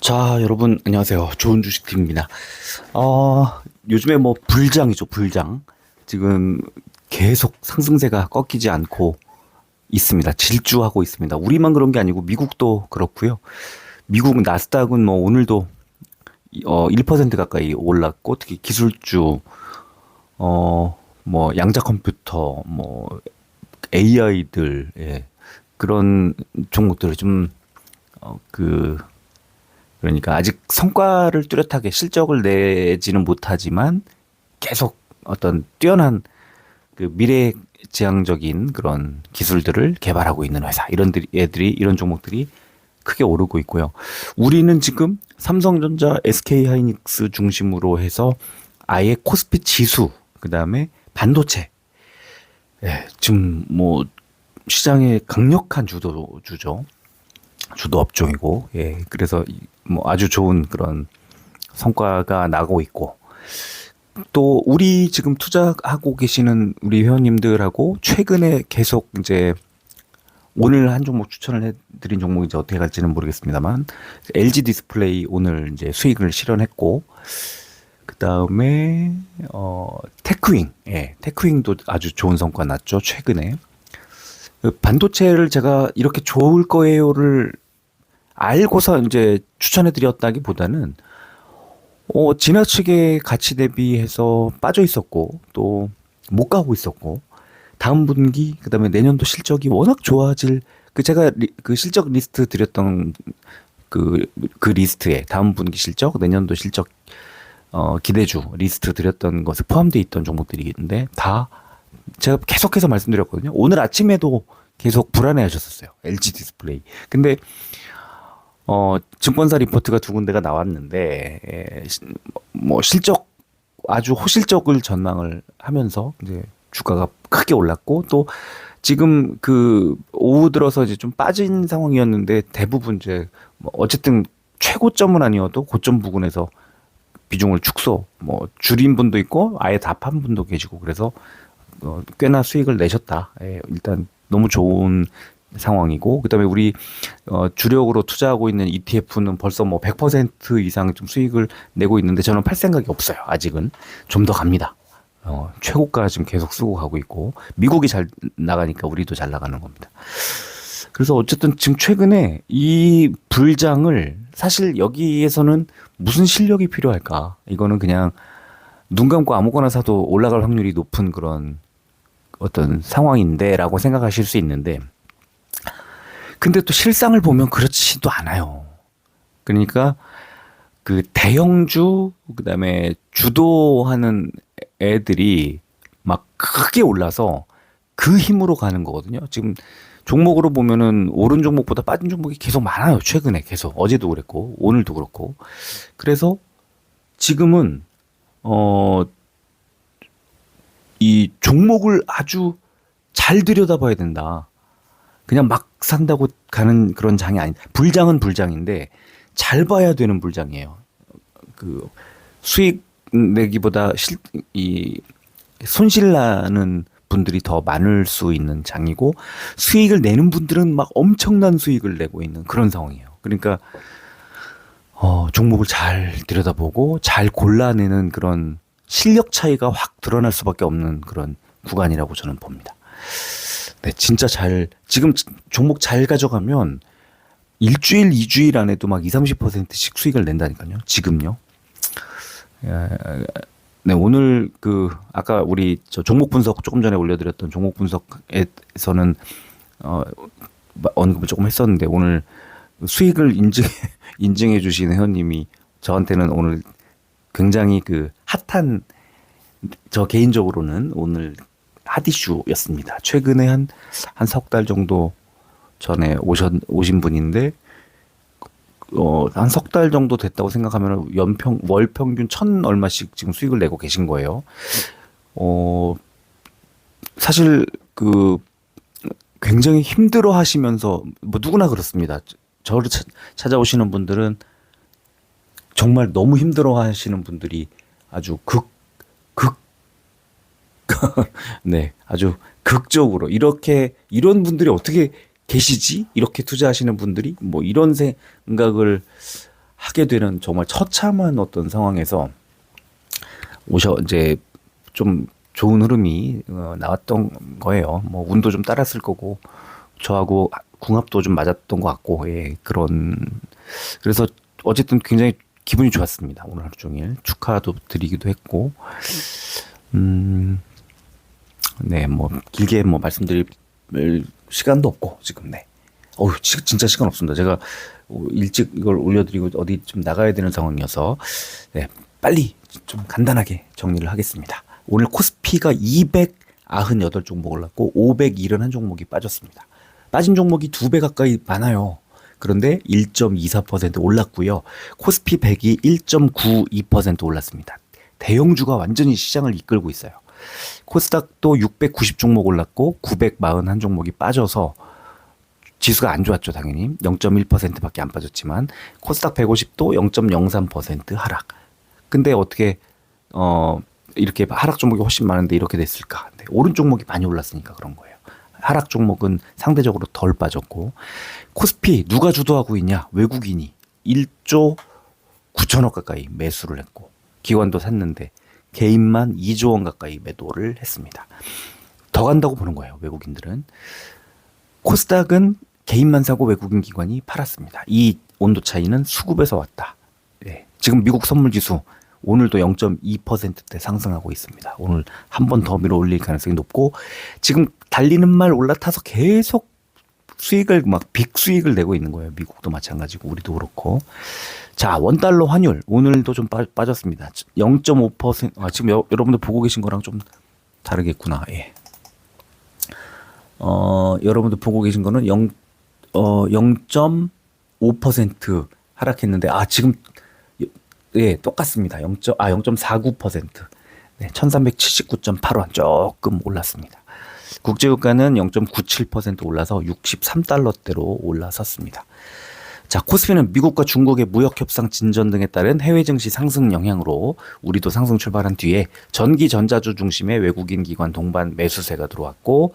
자, 여러분, 안녕하세요. 좋은 주식팀입니다. 어, 요즘에 뭐, 불장이죠, 불장. 지금 계속 상승세가 꺾이지 않고 있습니다. 질주하고 있습니다. 우리만 그런 게 아니고, 미국도 그렇고요. 미국 나스닥은 뭐, 오늘도 어, 1% 가까이 올랐고, 특히 기술주, 어, 뭐, 양자 컴퓨터, 뭐, AI들, 예. 그런 종목들을 좀, 어, 그, 그러니까 아직 성과를 뚜렷하게 실적을 내지는 못하지만 계속 어떤 뛰어난 그 미래 지향적인 그런 기술들을 개발하고 있는 회사 이런 들- 애들이 이런 종목들이 크게 오르고 있고요. 우리는 지금 삼성전자, SK하이닉스 중심으로 해서 아예 코스피 지수 그다음에 반도체 예, 지금 뭐 시장의 강력한 주도 주죠. 주도 업종이고 예 그래서 이- 뭐 아주 좋은 그런 성과가 나고 있고 또 우리 지금 투자하고 계시는 우리 회원님들하고 최근에 계속 이제 오늘 한 종목 추천을 해드린 종목이 이제 어떻게 갈지는 모르겠습니다만 LG 디스플레이 오늘 이제 수익을 실현했고 그 다음에 어 테크윙. 예 테크윙도 아주 좋은 성과 났죠 최근에. 그 반도체를 제가 이렇게 좋을 거예요를 알고서 이제 추천해 드렸다기보다는 어, 지나치게 가치 대비해서 빠져 있었고 또 못 가고 있었고 다음 분기 그다음에 내년도 실적이 워낙 좋아질 그 제가 리, 그 실적 리스트 드렸던 그, 그 리스트에 다음 분기 실적 내년도 실적 어, 기대주 리스트 드렸던 것에 포함되어 있던 종목들이 있는데 다 제가 계속해서 말씀드렸거든요. 오늘 아침에도 계속 불안해 하셨었어요. LG 디스플레이. 근데 어, 증권사 리포트가 두 군데가 나왔는데 에, 시- 뭐 실적 아주 호실적을 전망을 하면서 이제 주가가 크게 올랐고 또 지금 그 오후 들어서 이제 좀 빠진 상황이었는데 대부분 이제 뭐 어쨌든 최고점은 아니어도 고점 부근에서 비중을 축소 뭐 줄인 분도 있고 아예 다 판 분도 계시고 그래서 어, 꽤나 수익을 내셨다. 예, 일단 너무 좋은 상황이고 그다음에 우리 어, 주력으로 투자하고 있는 ETF는 벌써 뭐 100% 이상 좀 수익을 내고 있는데 저는 팔 생각이 없어요. 아직은 좀 더 갑니다. 어, 최고가 지금 계속 쓰고 가고 있고 미국이 잘 나가니까 우리도 잘 나가는 겁니다. 그래서 어쨌든 지금 최근에 이 불장을 사실 여기에서는 무슨 실력이 필요할까? 이거는 그냥 눈 감고 아무거나 사도 올라갈 확률이 높은 그런 어떤 상황인데라고 생각하실 수 있는데 근데 또 실상을 보면 그렇지도 않아요. 그러니까 그 대형주 그다음에 주도하는 애들이 막 크게 올라서 그 힘으로 가는 거거든요. 지금 종목으로 보면은 오른 종목보다 빠진 종목이 계속 많아요. 최근에 계속 어제도 그랬고 오늘도 그렇고 그래서 지금은 어 이 종목을 아주 잘 들여다봐야 된다. 그냥 막 산다고 가는 그런 장이 아니. 불장은 불장인데 잘 봐야 되는 불장이에요. 그 수익 내기보다 실, 이 손실 나는 분들이 더 많을 수 있는 장이고 수익을 내는 분들은 막 엄청난 수익을 내고 있는 그런 상황이에요. 그러니까 어, 종목을 잘 들여다보고 잘 골라내는 그런 실력 차이가 확 드러날 수밖에 없는 그런 구간이라고 저는 봅니다. 네, 진짜 잘 지금 종목 잘 가져가면 일주일, 이주일 안에도 막 2, 30%씩 수익을 낸다니까요. 지금요. 야, 네, 오늘 그 아까 우리 저 종목 분석 조금 전에 올려드렸던 종목 분석에서는 어 언급을 조금 했었는데 오늘 수익을 인증 인증해 주신 회원님이 저한테는 오늘 굉장히 그 핫한 저 개인적으로는 오늘 핫 이슈였습니다. 최근에 한 한 석 달 정도 전에 오셨 오신 분인데 어, 한 석 달 정도 됐다고 생각하면 연평 월 평균 천 얼마씩 지금 수익을 내고 계신 거예요. 어 사실 그 굉장히 힘들어 하시면서 뭐 누구나 그렇습니다. 저를 차- 찾아오시는 분들은 정말 너무 힘들어 하시는 분들이 아주 극, 극, 네, 아주 극적으로 이렇게 이런 분들이 어떻게 계시지? 이렇게 투자하시는 분들이 뭐 이런 생각을 하게 되는 정말 처참한 어떤 상황에서 오셔 이제 좀 좋은 흐름이 어, 나왔던 거예요. 뭐 운도 좀 따랐을 거고 저하고 궁합도 좀 맞았던 것 같고 예 그런 그래서 어쨌든 굉장히 기분이 좋았습니다. 오늘 하루 종일 축하도 드리기도 했고 음. 네, 뭐 길게 뭐 말씀드릴 시간도 없고 지금 네. 어우, 지- 진짜 시간 없습니다. 제가 어, 일찍 이걸 올려드리고 어디 좀 나가야 되는 상황이어서 네, 빨리 좀 간단하게 정리를 하겠습니다. 오늘 코스피가 298 종목 올랐고 571 종목이 빠졌습니다. 빠진 종목이 두 배 가까이 많아요. 그런데 1.24% 올랐고요. 코스피 100이 1.92% 올랐습니다. 대형주가 완전히 시장을 이끌고 있어요. 코스닥도 690 종목 올랐고 941 종목이 빠져서 지수가 안 좋았죠, 당연히. 0.1%밖에 안 빠졌지만 코스닥 150도 0.03% 하락. 근데 어떻게 어 이렇게 하락 종목이 훨씬 많은데 이렇게 됐을까? 네, 오른 종목이 많이 올랐으니까 그런 거예요. 하락 종목은 상대적으로 덜 빠졌고 코스피 누가 주도하고 있냐? 외국인이 1조 9천억 가까이 매수를 했고 기관도 샀는데 개인만 2조 원 가까이 매도를 했습니다. 더 간다고 보는 거예요. 외국인들은 코스닥은 개인만 사고 외국인 기관이 팔았습니다. 이 온도 차이는 수급에서 왔다. 네. 지금 미국 선물 지수 오늘도 0.2%대 상승하고 있습니다. 오늘 한 번 더 밀어 올릴 가능성이 높고 지금 달리는 말 올라타서 계속 수익을 막 빅 수익을 내고 있는 거예요. 미국도 마찬가지고 우리도 그렇고. 자, 원달러 환율 오늘도 좀 빠, 빠졌습니다. 0.5% 아, 지금 여, 여러분들 보고 계신 거랑 좀 다르겠구나. 예. 어, 여러분들 보고 계신 거는 0, 어, 0.5% 하락했는데, 아, 지금, 예, 똑같습니다. 0. 아, 0.49%. 네, 1379.8원 조금 올랐습니다. 국제유가는 0.97% 올라서 63달러대로 올라섰습니다. 자, 코스피는 미국과 중국의 무역 협상 진전 등에 따른 해외 증시 상승 영향으로 우리도 상승 출발한 뒤에 전기 전자주 중심의 외국인 기관 동반 매수세가 들어왔고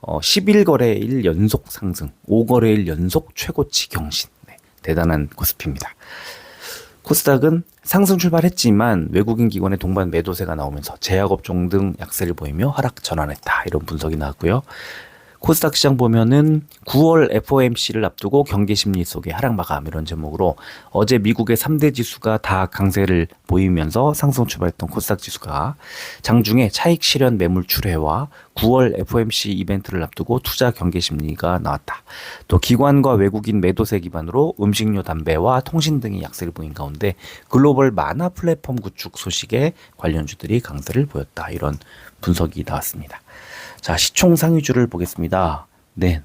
어, 11거래일 연속 상승, 5거래일 연속 최고치 경신. 네, 대단한 코스피입니다. 코스닥은 상승 출발했지만 외국인 기관의 동반 매도세가 나오면서 제약업종 등 약세를 보이며 하락 전환했다. 이런 분석이 나왔고요. 코스닥 시장 보면은 9월 FOMC를 앞두고 경계 심리 속에 하락 마감 이런 제목으로 어제 미국의 3대 지수가 다 강세를 보이면서 상승 출발했던 코스닥 지수가 장중에 차익 실현 매물 출회와 9월 FOMC 이벤트를 앞두고 투자 경계 심리가 나왔다. 또 기관과 외국인 매도세 기반으로 음식료, 담배와 통신 등의 약세를 보인 가운데 글로벌 만화 플랫폼 구축 소식에 관련주들이 강세를 보였다. 이런 분석이 나왔습니다. 자, 시총 상위주를 보겠습니다. 네.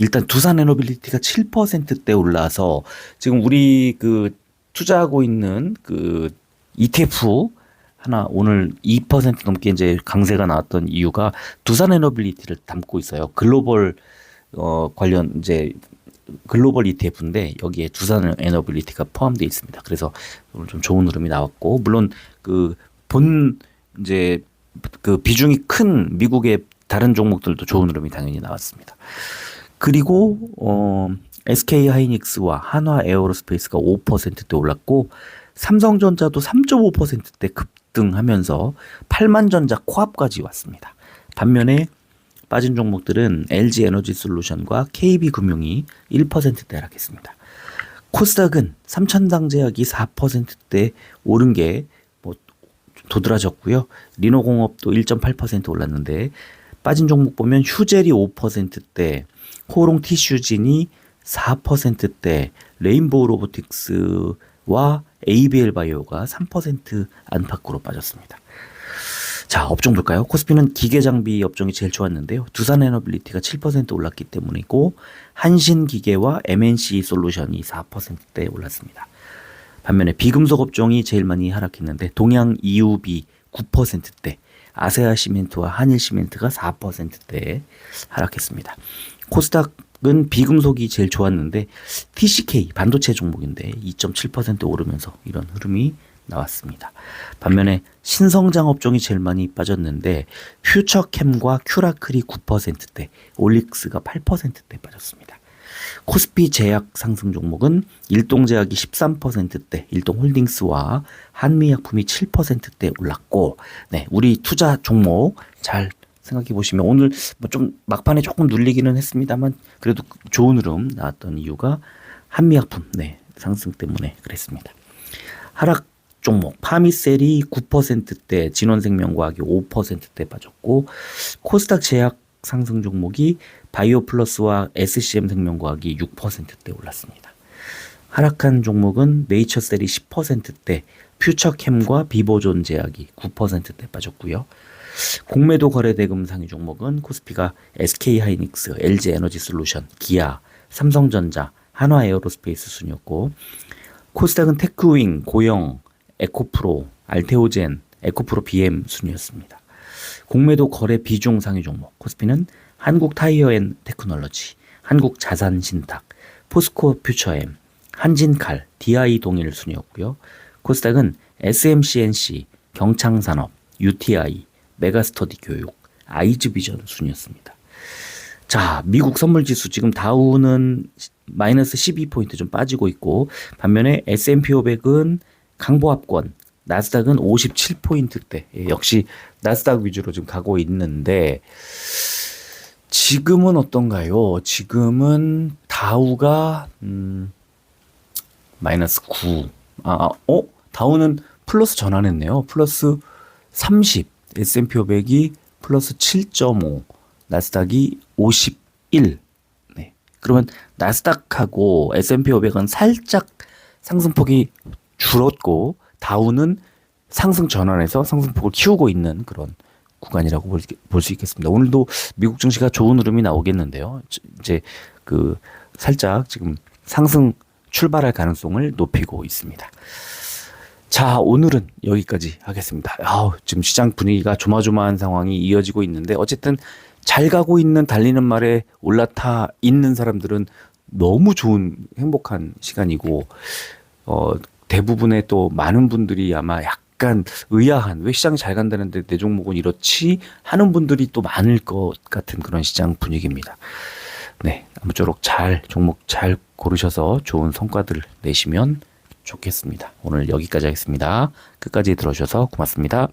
일단 두산 에너빌리티가 7%대 올라서 지금 우리 그 투자하고 있는 그 ETF 하나 오늘 2% 넘게 이제 강세가 나왔던 이유가 두산 에너빌리티를 담고 있어요. 글로벌 어 관련 이제 글로벌 ETF인데 여기에 두산 에너빌리티가 포함되어 있습니다. 그래서 오늘 좀 좋은 흐름이 나왔고 물론 그 본 이제 그 비중이 큰 미국의 다른 종목들도 좋은 흐름이 당연히 나왔습니다. 그리고 어 SK 하이닉스와 한화 에어로스페이스가 5%대 올랐고 삼성전자도 3.5%대 급등하면서 8만전자 코앞까지 왔습니다. 반면에 빠진 종목들은 LG 에너지 솔루션과 KB금융이 1%대 하락했습니다. 코스닥은 삼천당제약이 4%대 오른 게뭐 도드라졌고요. 리노공업도 1.8% 올랐는데 빠진 종목 보면 휴젤이 5%대, 코롱 티슈진이 4%대, 레인보우 로보틱스와 ABL 바이오가 3% 안팎으로 빠졌습니다. 자, 업종 볼까요? 코스피는 기계 장비 업종이 제일 좋았는데요. 두산 에너빌리티가 7% 올랐기 때문이고 한신 기계와 MNC 솔루션이 4%대 올랐습니다. 반면에 비금속 업종이 제일 많이 하락했는데 동양 EUB 9%대, 아세아 시멘트와 한일 시멘트가 4%대 하락했습니다. 코스닥은 비금속이 제일 좋았는데 TCK 반도체 종목인데 2.7% 오르면서 이런 흐름이 나왔습니다. 반면에 신성장 업종이 제일 많이 빠졌는데 퓨처캠과 큐라클이 9%대, 올릭스가 8%대 빠졌습니다. 코스피 제약 상승 종목은 일동제약이 13%대, 일동홀딩스와 한미약품이 7%대 올랐고, 네, 우리 투자 종목 잘 생각해 보시면 오늘 뭐 좀 막판에 조금 눌리기는 했습니다만 그래도 좋은 흐름 나왔던 이유가 한미약품 네, 상승 때문에 그랬습니다. 하락 종목 파미셀이 9%대, 진원생명과학이 5%대 빠졌고 코스닥 제약 상승 종목이 바이오플러스와 SCM 생명과학이 6%대 올랐습니다. 하락한 종목은 네이처셀이 10%대, 퓨처캠과 비보존 제약이 9%대 빠졌고요. 공매도 거래대금 상위 종목은 코스피가 SK하이닉스, LG에너지솔루션, 기아, 삼성전자, 한화에어로스페이스 순이었고 코스닥은 테크윙, 고영, 에코프로, 알테오젠, 에코프로 BM 순이었습니다. 공매도 거래 비중 상위 종목 코스피는 한국타이어앤 테크놀로지, 한국자산신탁, 포스코 퓨처엠, 한진칼, DI 동일 순이었고요. 코스닥은 SMCNC, 경창산업, UTI, 메가스터디 교육, 아이즈비전 순이었습니다. 자, 미국 선물 지수 지금 다우는 마이너스 12포인트 좀 빠지고 있고 반면에 S&P 500은 강보합권, 나스닥은 57포인트대. 예, 역시 나스닥 위주로 지금 가고 있는데 지금은 어떤가요? 지금은 다우가 음 마이너스 9. 아, 어? 다우는 플러스 전환했네요. 플러스 30. S&P 500이 플러스 7.5. 나스닥이 51. 네. 그러면 나스닥하고 S&P 500은 살짝 상승폭이 줄었고 다우는 상승 전환해서 상승폭을 키우고 있는 그런 구간이라고 볼 수 있겠습니다. 오늘도 미국 증시가 좋은 흐름이 나오겠는데요. 저- 이제 그 살짝 지금 상승 출발할 가능성을 높이고 있습니다. 자, 오늘은 여기까지 하겠습니다. 아우, 지금 시장 분위기가 조마조마한 상황이 이어지고 있는데 어쨌든 잘 가고 있는 달리는 말에 올라타 있는 사람들은 너무 좋은 행복한 시간이고 어 대부분의 또 많은 분들이 아마 약간 의아한 왜 시장이 잘 간다는데 내 종목은 이렇지 하는 분들이 또 많을 것 같은 그런 시장 분위기입니다. 네, 아무쪼록 잘 종목 잘 고르셔서 좋은 성과들 내시면 좋겠습니다. 오늘 여기까지 하겠습니다. 끝까지 들어주셔서 고맙습니다.